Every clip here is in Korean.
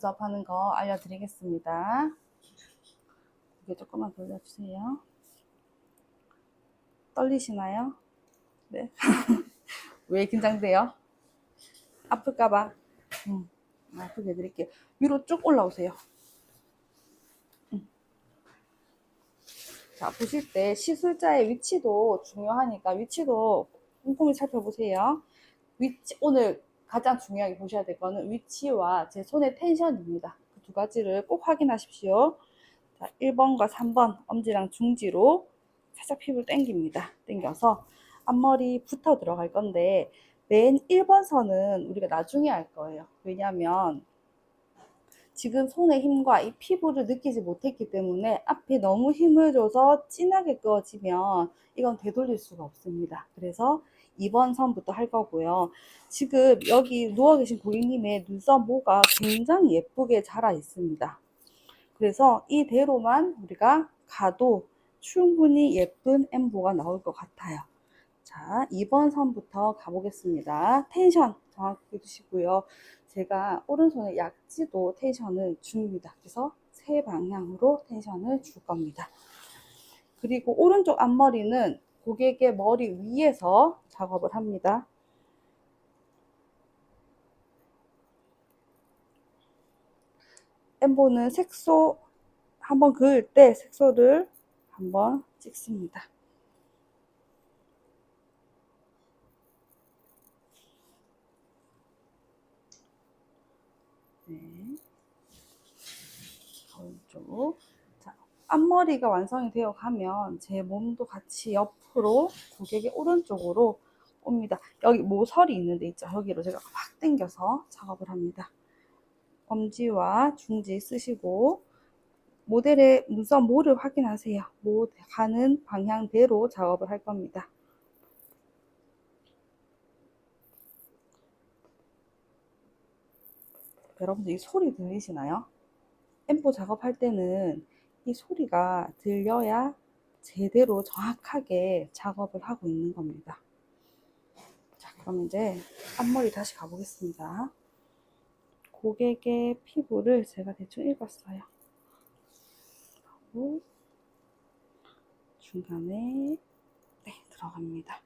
눈썹 하는 거 알려드리겠습니다. 이게 조금만 돌려주세요. 떨리시나요? 네. 왜 긴장돼요? 아플까봐. 음, 아프게 해드릴게요. 위로 쭉 올라오세요. 음. 자, 보실 때 시술자의 위치도 중요하니까 위치도 꼼꼼히 살펴보세요. 위치, 오늘 가장 중요하게 보셔야 될 거는 위치와 제 손의 텐션입니다. 그 두 가지를 꼭 확인하십시오. 자, 1번과 3번 엄지랑 중지로 살짝 피부를 당깁니다. 당겨서 앞머리 붙어 들어갈 건데 맨 1번 선은 우리가 나중에 할 거예요. 왜냐면 지금 손의 힘과 이 피부를 느끼지 못했기 때문에 앞에 너무 힘을 줘서 진하게 그어지면 이건 되돌릴 수가 없습니다. 그래서 2번 선부터 할 거고요. 지금 여기 누워 계신 고객님의 눈썹 모가 굉장히 예쁘게 자라 있습니다. 그래서 이대로만 우리가 가도 충분히 예쁜 엠보가 나올 것 같아요. 자, 2번 선부터 가보겠습니다. 텐션 정확히 주시고요. 제가 오른손에 약지도 텐션을 줍니다. 그래서 세 방향으로 텐션을 줄 겁니다. 그리고 오른쪽 앞머리는 고객의 머리 위에서 작업을 합니다. 엠보는 색소 한번 그을 때 색소를 한번 찍습니다. 네. 오른쪽. 자, 앞머리가 완성이 되어 가면 제 몸도 같이 옆으로 고객의 오른쪽으로 옵니다. 여기 모서리 있는 데 있죠. 여기로 제가 확 당겨서 작업을 합니다. 엄지와 중지 쓰시고 모델의 눈썹 모를 확인하세요. 모 가는 방향대로 작업을 할 겁니다. 여러분들 이 소리 들리시나요? 엠보 작업할 때는 이 소리가 들려야 제대로 정확하게 작업을 하고 있는 겁니다. 자, 그럼 이제 앞머리 다시 가보겠습니다. 고객의 피부를 제가 대충 읽었어요. 하고 중간에 네, 들어갑니다.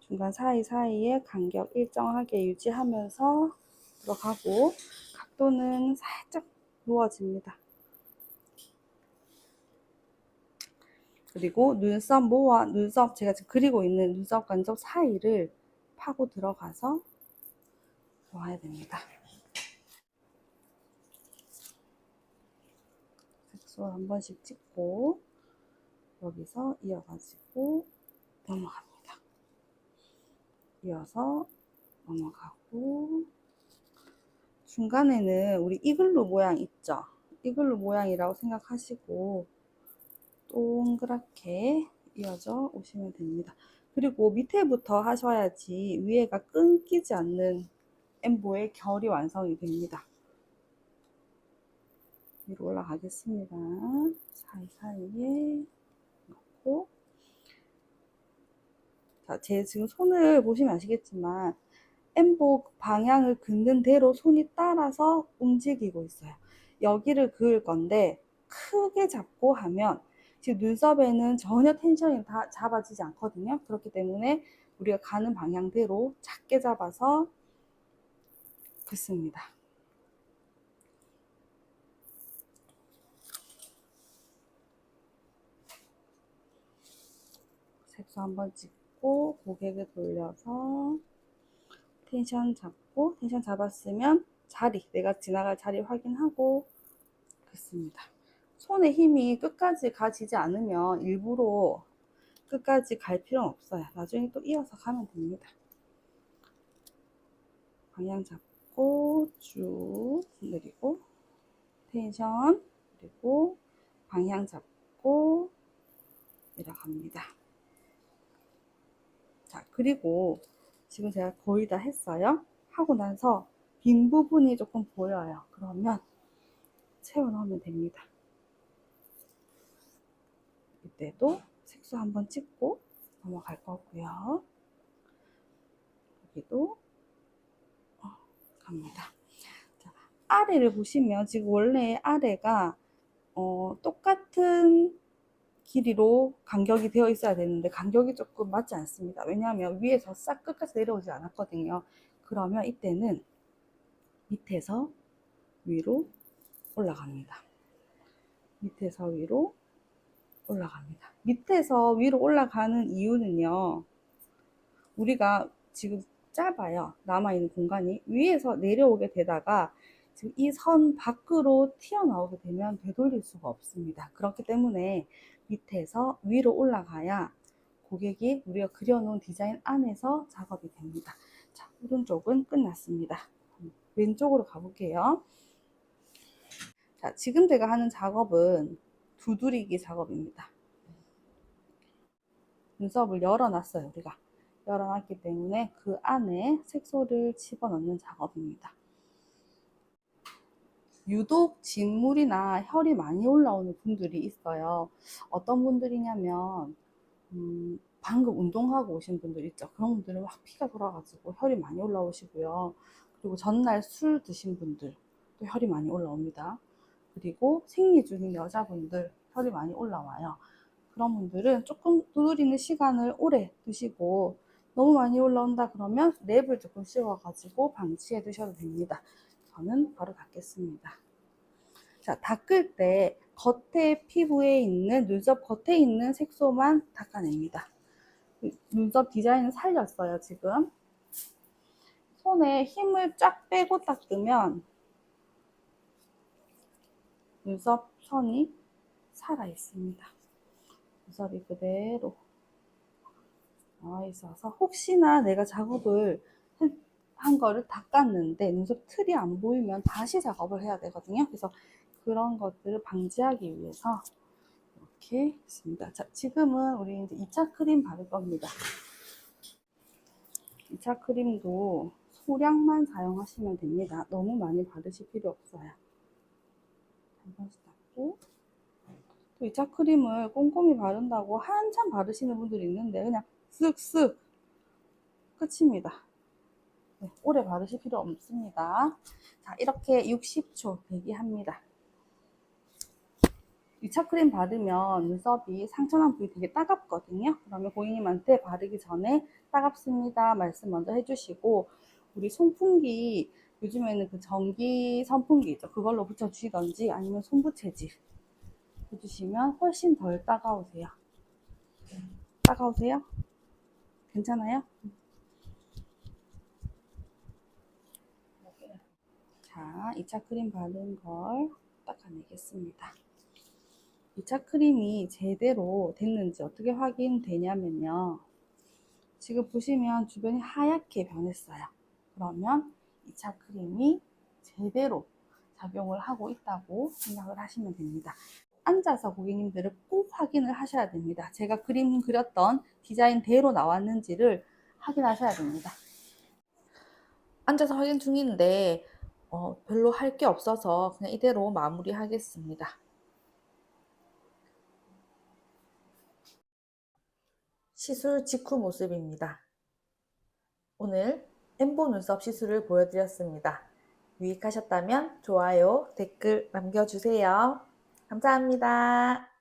중간 사이사이에 간격 일정하게 유지하면서 들어가고 각도는 살짝 누워집니다. 그리고 눈썹 모와 눈썹 제가 지금 그리고 있는 눈썹 간접 사이를 파고 들어가서 놓아야 됩니다. 색소 한 번씩 찍고 여기서 이어가지고 넘어갑니다. 이어서 넘어가고 중간에는 우리 이글루 모양 있죠? 이글루 모양이라고 생각하시고 동그랗게 이어져 오시면 됩니다. 그리고 밑에부터 하셔야지 위에가 끊기지 않는 엠보의 결이 완성이 됩니다. 위로 올라가겠습니다. 사이사이에 넣고 자, 제 지금 손을 보시면 아시겠지만 엠보 방향을 긋는 대로 손이 따라서 움직이고 있어요. 여기를 그을 건데 크게 잡고 하면 지금 눈썹에는 전혀 텐션이 다 잡아지지 않거든요. 그렇기 때문에 우리가 가는 방향대로 작게 잡아서 긋습니다. 색소 한번 찍고 고개를 돌려서 텐션 잡고 텐션 잡았으면 자리 내가 지나갈 자리 확인하고 긋습니다. 손에 힘이 끝까지 가지지 않으면 일부러 끝까지 갈 필요는 없어요. 나중에 또 이어서 가면 됩니다. 방향 잡고 쭉 내리고 텐션 그리고 방향 잡고 내려갑니다. 자 그리고 지금 제가 거의 다 했어요. 하고 나서 빈 부분이 조금 보여요. 그러면 채워 넣으면 됩니다. 이때도 색소 한번 찍고 넘어갈 거고요. 여기도 시작합니다. 자, 아래를 보시면 지금 원래 아래가 어, 똑같은 길이로 간격이 되어 있어야 되는데 간격이 조금 맞지 않습니다. 왜냐하면 위에서 싹 끝까지 내려오지 않았거든요. 그러면 이때는 밑에서 위로 올라갑니다. 밑에서 위로 올라갑니다. 밑에서 위로 올라가는 이유는요. 우리가 지금 짧아요. 남아있는 공간이 위에서 내려오게 되다가 지금 이 선 밖으로 튀어나오게 되면 되돌릴 수가 없습니다. 그렇기 때문에 밑에서 위로 올라가야 고객이 우리가 그려놓은 디자인 안에서 작업이 됩니다. 자, 오른쪽은 끝났습니다. 왼쪽으로 가볼게요. 자, 지금 제가 하는 작업은 두드리기 작업입니다. 눈썹을 열어놨어요, 우리가. 열어놨기 때문에 그 안에 색소를 집어넣는 작업입니다. 유독 진물이나 혈이 많이 올라오는 분들이 있어요. 어떤 분들이냐면, 음, 방금 운동하고 오신 분들 있죠. 그런 분들은 막 피가 돌아가지고 혈이 많이 올라오시고요. 그리고 전날 술 드신 분들, 또 혈이 많이 올라옵니다. 그리고 생리 중인 여자분들 혈이 많이 올라와요. 그런 분들은 조금 두드리는 시간을 오래 두시고 너무 많이 올라온다 그러면 랩을 조금 씌워가지고 방치해 두셔도 됩니다. 저는 바로 닦겠습니다. 자, 닦을 때 겉에 피부에 있는 눈썹 겉에 있는 색소만 닦아냅니다. 눈썹 디자인을 살렸어요, 지금. 손에 힘을 쫙 빼고 닦으면 눈썹 선이 살아 있습니다. 눈썹이 그대로 나와 있어서 혹시나 내가 작업을 한- 한 거를 닦았는데 눈썹 틀이 안 보이면 다시 작업을 해야 되거든요. 그래서 그런 것들을 방지하기 위해서 이렇게 했습니다. 자, 지금은 우리 이제 2차 크림 바를 겁니다. 2차 크림도 소량만 사용하시면 됩니다. 너무 많이 바르실 필요 없어요. 한 번씩 닦고 또 2차 크림을 꼼꼼히 바른다고 한참 바르시는 분들이 있는데 그냥 쓱쓱 끝입니다. 네, 오래 바르실 필요 없습니다. 자, 이렇게 60초 대기합니다. 2차 크림 바르면 눈썹이 상처난 부위 되게 따갑거든요. 그러면 고객님한테 바르기 전에 따갑습니다 말씀 먼저 해주시고 우리 송풍기 요즘에는 그 전기 선풍기 있죠. 그걸로 붙여주시던지 아니면 손부채질 해주시면 훨씬 덜 따가우세요. 따가우세요? 괜찮아요? 자, 2차 크림 바른 걸 닦아내겠습니다. 2차 크림이 제대로 됐는지 어떻게 확인되냐면요. 지금 보시면 주변이 하얗게 변했어요. 그러면 2차 크림이 제대로 작용을 하고 있다고 생각을 하시면 됩니다. 앉아서 고객님들을 꼭 확인을 하셔야 됩니다. 제가 그림 그렸던 디자인대로 나왔는지를 확인하셔야 됩니다. 앉아서 확인 중인데 어, 별로 할 게 없어서 그냥 이대로 마무리하겠습니다. 시술 직후 모습입니다. 오늘 엠보 눈썹 시술을 보여드렸습니다. 유익하셨다면 좋아요, 댓글 남겨주세요. 감사합니다.